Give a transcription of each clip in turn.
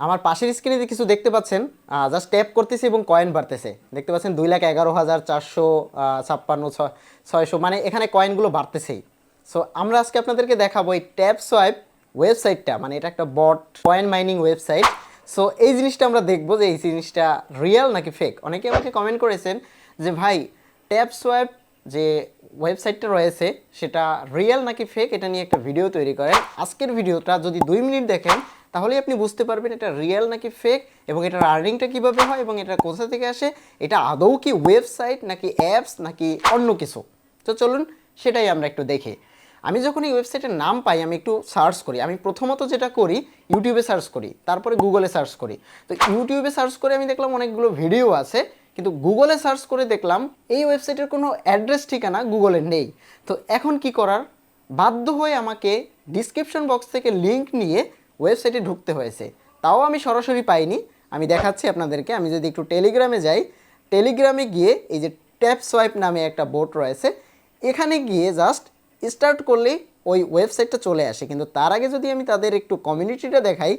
আমার পাশের স্ক্রিনে কিছু দেখতে পাচ্ছেন জাস্ট ট্যাপ করতেছি এবং কয়েন বাড়তেছে। দেখতে পাচ্ছেন দুই লাখ এগারো হাজার চারশো ছাপ্পান্ন, ছয়, ছয়শো মানে এখানে কয়েনগুলো বাড়তেছেই। সো আমরা আজকে আপনাদেরকে দেখাবো এই ট্যাপ সোয়াইপ ওয়েবসাইটটা মানে এটা একটা bot coin mining website so এই জিনিসটা আমরা দেখব যে এই জিনিসটা রিয়েল নাকি ফেক অনেকে আমাকে কমেন্ট করেছেন যে, ভাই ট্যাপ সোয়াইপ যে ওয়েবসাইটটা রয়েছে, সেটা রিয়েল নাকি ফেক এটা নিয়ে একটা ভিডিও তৈরি করেন। আজকের ভিডিওটা যদি দুই মিনিট দেখেন তাহলেই আপনি বুঝতে পারবেন এটা রিয়েল নাকি ফেক এবং এটার আর্নিংটা কীভাবে হয় এবং এটা কোথা থেকে আসে, এটা আদৌ কি ওয়েবসাইট নাকি অ্যাপস নাকি অন্য কিছু। তো চলুন সেটাই আমরা একটু দেখি। আমি যখন এই ওয়েবসাইটের নাম পাই, আমি একটু সার্চ করি। আমি প্রথমত যেটা করি ইউটিউবে সার্চ করি, তারপরে গুগলে সার্চ করি। তো ইউটিউবে সার্চ করে আমি দেখলাম অনেকগুলো ভিডিও আছে, কিন্তু গুগলে সার্চ করে দেখলাম এই ওয়েবসাইটের কোনো অ্যাড্রেস ঠিকানা গুগলে নেই। তো এখন কি করার? বাধ্য হয়ে আমাকে ডিসক্রিপশন বক্স থেকে লিংক নিয়ে ওয়েবসাইটে ঢুকতে হয়েছে। তাও আমি সরাসরি পাইনি। আমি দেখাচ্ছি আপনাদেরকে। আমি যদি একটু টেলিগ্রামে যাই, টেলিগ্রামে গিয়ে এই যে ট্যাপ সোয়াইপ নামে একটা বোট রয়েছে। এখানে গিয়ে জাস্ট স্টার্ট করলেই ওই ওয়েবসাইটটা চলে আসে। কিন্তু তার আগে যদি আমি তাদের একটু কমিউনিটিটা দেখাই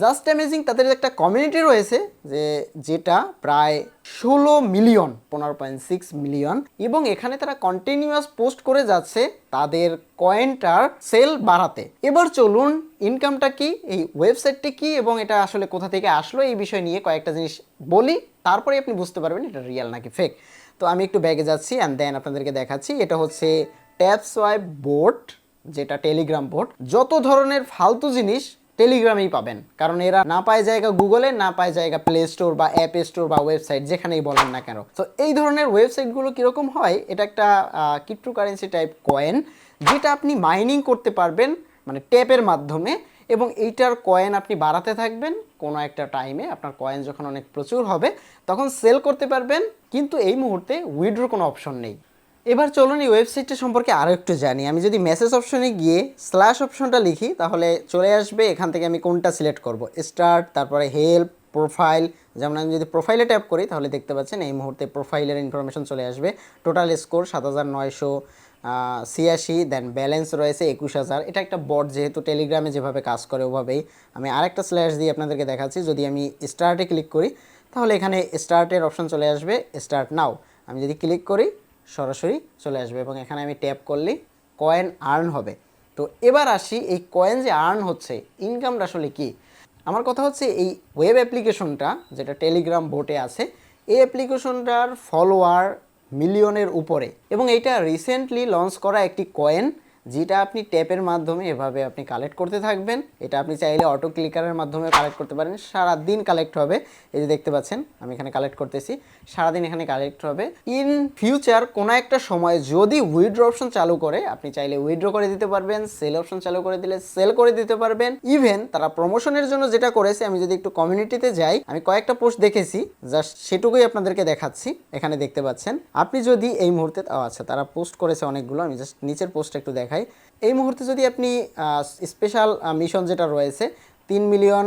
জাস্ট অ্যামেজিং তাদের একটা কমিউনিটি রয়েছে যে যেটা প্রায় ষোলো মিলিয়ন পনেরো পয়েন্ট সিক্স মিলিয়ন এবং এখানে তারা কন্টিনিউয়াস পোস্ট করে যাচ্ছে তাদের কয়েনটার সেল বাড়াতে। এবার চলুন ইনকামটা কি, এই ওয়েবসাইটটি কি এবং এটা আসলে কোথা থেকে আসলো এই বিষয় নিয়ে কয়েকটা জিনিস বলি, তারপরে আপনি বুঝতে পারবেন এটা রিয়েল নাকি ফেক তো আমি একটু ব্যাগে যাচ্ছি অ্যান্ড দেন আপনাদেরকে দেখাচ্ছি। এটা হচ্ছে ট্যাপ সোয়াইপ বোট যেটা টেলিগ্রাম বোট যত ধরনের ফালতু জিনিস টেলিগ্রামেই পাবেন। কারণ এরা না পায় জায়গা গুগলে, না পায় জায়গা প্লে স্টোর বা অ্যাপ স্টোর বা ওয়েবসাইট, যেখানেই বলেন না কেন। তো এই ধরনের ওয়েবসাইটগুলো কীরকম হয়, এটা একটা ক্রিপ্টোকারেন্সি টাইপ কয়েন যেটা আপনি মাইনিং করতে পারবেন মানে ট্যাপের মাধ্যমে, এবং এইটার কয়েন আপনি বাড়াতে থাকবেন, কোনো একটা টাইমে আপনার কয়েন যখন অনেক প্রচুর হবে, তখন সেল করতে পারবেন, কিন্তু এই মুহূর্তে উইড্রো কোনো অপশন নেই। এবার চলুন এই ওয়েবসাইটটা সম্পর্কে আরও একটু জানি। আমি যদি মেসেজ অপশনে গিয়ে স্ল্যাশ অপশনটা লিখি, তাহলে চলে আসবে, এখান থেকে আমি কোনটা সিলেক্ট করব। স্টার্ট তারপরে হেল্প প্রোফাইল যেমন আমি যদি প্রোফাইলে ট্যাপ করি, তাহলে দেখতে পাচ্ছেন এই মুহূর্তে প্রোফাইলের ইনফরমেশন চলে আসবে। টোটাল স্কোর সাত হাজার নয়শো ছিয়াশি দেন ব্যালেন্স রয়েছে একুশ হাজার। এটা একটা বট যেহেতু টেলিগ্রামে যেভাবে কাজ করে, ওভাবেই। আমি আরেকটা স্ল্যাশ দিয়ে আপনাদেরকে দেখাচ্ছি। যদি আমি স্টার্টে ক্লিক করি, তাহলে এখানে স্টার্টের অপশন চলে আসবে স্টার্ট নাও আমি যদি ক্লিক করি সরাসরি চলে আসবে এবং এখানে আমি ট্যাপ করলেই কয়েন আর্ন হবে। তো এবার আসি এই কয়েন যে আর্ন হচ্ছে ইনকামটা আসলে কি? আমার কথা হচ্ছে এই ওয়েব অ্যাপ্লিকেশনটা যেটা টেলিগ্রাম বোটে আছে, এই অ্যাপ্লিকেশনটার ফলোয়ার মিলিয়নের উপরে। এবং এটা রিসেন্টলি লঞ্চ করা একটি কয়েন যেটা আপনি ট্যাপের মাধ্যমে এভাবে আপনি কালেক্ট করতে থাকবেন। এটা আপনি চাইলে অটো ক্লিকারের মাধ্যমে কালেক্ট করতে পারেন। সারা দিন কালেক্ট হবে। এই যে দেখতে পাচ্ছেন, আমি এখানে কালেক্ট করতেছি। সারাদিন এখানে কালেক্ট হবে। ইন ফিউচার কোনো একটা সময় যদি উইড্রো অপশন চালু করে, আপনি চাইলে উইড্রো করে দিতে পারবেন সেল অপশন চালু করে দিলে সেল করে দিতে পারবেন। ইভেন তারা প্রমোশনের জন্য যেটা করেছে, আমি যদি একটু কমিউনিটিতে যাই, আমি কয়েকটা পোস্ট দেখেছি। জাস্ট সেটুকুই আপনাদেরকে দেখাচ্ছি। এখানে দেখতে পাচ্ছেন, আপনি যদি এই মুহূর্তে আচ্ছা তারা পোস্ট করেছে অনেকগুলো, আমি জাস্ট নিচের পোস্টটা একটু দেখাই। এই মুহূর্তে যদি আপনি স্পেশাল মিশন যেটা রয়েছে, তিন মিলিয়ন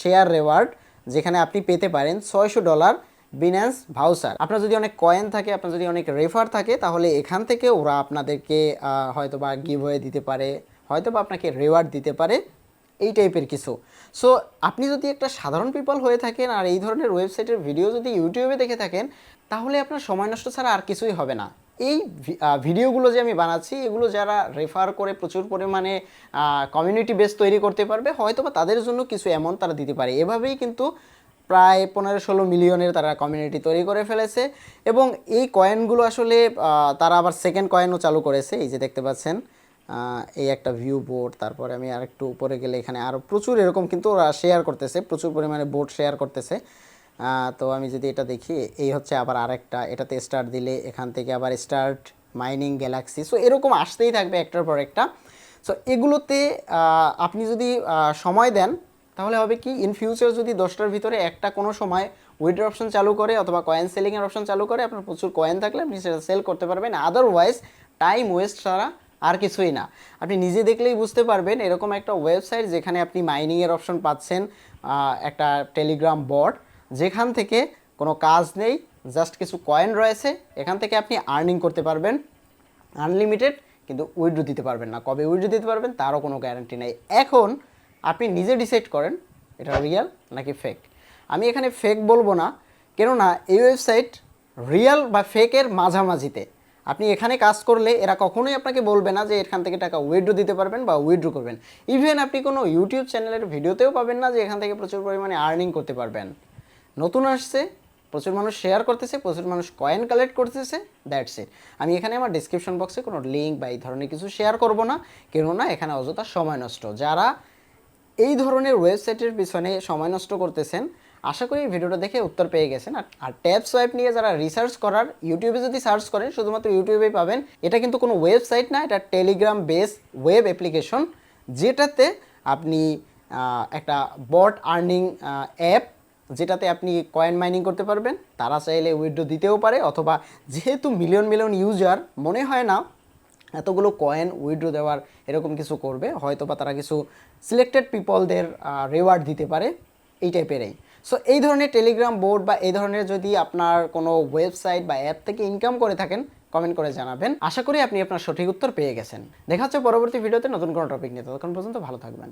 শেয়ার রেওয়ার্ড যেখানে আপনি পেতে পারেন ছয়শো ডলার বিন্যান্স ভাউচার আপনার যদি অনেক কয়েন থাকে, আপনার যদি অনেক রেফার থাকে, তাহলে এখান থেকে ওরা আপনাদেরকে হয়তো বা গিভ হয়ে দিতে পারে হয়তো বা আপনাকে রেওয়ার্ড দিতে পারে, এই টাইপের কিছু। সো আপনি যদি একটা সাধারণ পিপল হয়ে থাকেন আর এই ধরনের ওয়েবসাইটের ভিডিও যদি ইউটিউবে দেখে থাকেন, তাহলে আপনার সময় নষ্ট ছাড়া আর কিছুই হবে না। এই ভিডিওগুলো যে আমি বানাচ্ছি, এগুলো যারা রেফার করে প্রচুর পরিমাণে কমিউনিটি বেস তৈরি করতে পারবে হয়তো বা তাদের জন্য কিছু অ্যামাউন্ট তারা দিতে পারে। এভাবেই কিন্তু প্রায় পনেরো ষোলো মিলিয়নের তারা কমিউনিটি তৈরি করে ফেলেছে এবং এই কয়েনগুলো আসলে তারা আবার সেকেন্ড কয়েনও চালু করেছে। এই যে দেখতে পাচ্ছেন এই একটা ভিউ বোর্ড তারপরে আমি আরেকটু উপরে গেলে এখানে আরও প্রচুর এরকম কিন্তু ওরা শেয়ার করতেছে, প্রচুর পরিমাণে বোর্ড শেয়ার করতেছে। তো আমি যদি এটা দেখি, এই হচ্ছে আবার আরেকটা, এটাতে স্টার্ট দিলে এখান থেকে আবার স্টার্ট মাইনিং গ্যালাক্সি সো এরকম আসতেই থাকবে একটার পর একটা। সো এগুলোতে আপনি যদি সময় দেন, তাহলে হবে কি ইন ফিউচার যদি দশটার ভিতরে একটা কোনো সময় উইড্রো অপশন চালু করে অথবা কয়েন সেলিংয়ের অপশন চালু করে, আপনার প্রচুর কয়েন থাকলে আপনি সেটা সেল করতে পারবেন। আদারওয়াইজ টাইম ওয়েস্ট ছাড়া আর কিছুই না। আপনি নিজে দেখলেই বুঝতে পারবেন, এরকম একটা ওয়েবসাইট যেখানে আপনি মাইনিংয়ের অপশন পাচ্ছেন একটা টেলিগ্রাম বট যেখান থেকে কোনো কাজ নেই জাস্ট কিছু কয়েন রয়েছে, এখান থেকে আপনি আর্নিং করতে পারবেন। আনলিমিটেড কিন্তু উইড্রো দিতে পারবেন না। কবে উইড্রো দিতে পারবেন তারও কোনো গ্যারান্টি নেই। এখন আপনি নিজে ডিসাইড করেন, এটা রিয়েল নাকি ফেক আমি এখানে ফেক বলব না, কেননা এই ওয়েবসাইট রিয়েল বা ফেকের মাঝামাঝিতে। আপনি এখানে কাজ করলে এরা কখনোই আপনাকে বলবে না যে এখান থেকে টাকা উইড্রো দিতে পারবেন বা উইথড্র করবেন। ইভেন আপনি কোনো ইউটিউব চ্যানেলের ভিডিওতেও পাবেন না যে এখান থেকে প্রচুর পরিমাণে আর্নিং করতে পারবেন। নতুন আসছে, প্রচুর মানুষ শেয়ার করতেছে, প্রচুর মানুষ কয়েন কালেক্ট করতেছে দ্যাটস ইট আমি এখানে আমার ডিসক্রিপশন বক্সে কোনো লিঙ্ক বা এই ধরনের কিছু শেয়ার করব না, কেননা এখানে অযথা সময় নষ্ট। যারা এই ধরনের ওয়েবসাইটের পিছনে সময় নষ্ট করতেছেন, আশা করি ভিডিওটা দেখে উত্তর পেয়ে গেছেন। আর ট্যাব সোয়াইপ নিয়ে যারা রিসার্চ করার ইউটিউবে যদি সার্চ করেন, শুধুমাত্র ইউটিউবেই পাবেন। এটা কিন্তু কোনো ওয়েবসাইট না, এটা টেলিগ্রাম বেস ওয়েব অ্যাপ্লিকেশন যেটাতে আপনি একটা বট আর্নিং অ্যাপ যেটাতে আপনি কয়েন মাইনিং করতে পারবেন, তারা চাইলে উইড্রো দিতেও পারে অথবা যেহেতু মিলিয়ন মিলিয়ন ইউজার মনে হয় না এতগুলো কয়েন উইড্রো দেওয়ার এরকম কিছু করবে হয়তো বা তারা কিছু সিলেক্টেড পিপলদের রেওয়ার্ড দিতে পারে, এই টাইপেরই সো এই ধরনের টেলিগ্রাম বোর্ড বা এই ধরনের যদি আপনার কোনো ওয়েবসাইট বা অ্যাপ থেকে ইনকাম করে থাকেন কমেন্ট করে জানাবেন। আশা করি আপনি আপনার সঠিক উত্তর পেয়ে গেছেন। দেখা হচ্ছে পরবর্তী ভিডিওতে নতুন কোনো টপিক নিয়ে। ততক্ষণ পর্যন্ত ভালো থাকবেন।